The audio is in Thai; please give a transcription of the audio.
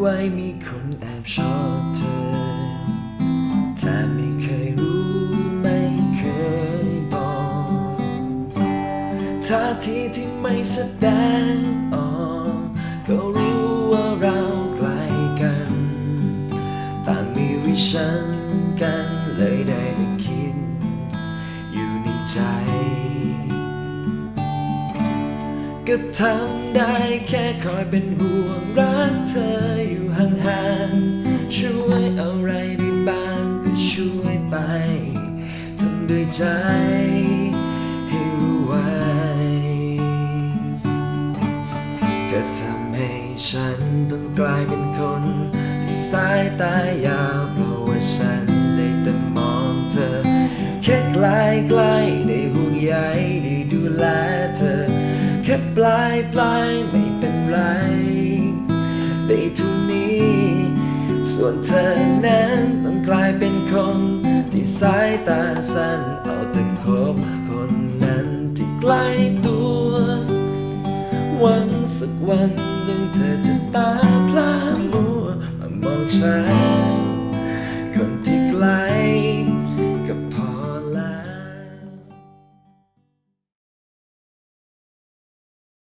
ไว้มีคนแอบชอบเธอแต่ไม่เคยรู้ไม่เคยบอกท่าทีที่ไม่แสดงออกก็รู้ว่าเราใกล้กัน ต่างมีวิชันกันเลยได้แต่คิด อยู่ในใจ ก็ทำได้แค่คอยเป็นห่วงรักเธอ อะไรได้บ้างก็ช่วยไปทำด้วยใจให้รู้ไว้ จะทำให้ฉันต้องกลายเป็นคนที่สายตายาวเพราะว่าฉันได้แต่มองเธอ แค่ใกล้ใกล้ได้ห่วงใยได้ดูแลเธอ แค่ปลายปลายไม่เป็นไร ได้ทุกนี้ ส่วนเธอนั้นต้องกลายเป็นคน ที่สายตาสั้นเอาแต่คบคนนั้นที่ใกล้ตัว หวังสักวันหนึ่งเธอจะตาพลามัวมามองฉัน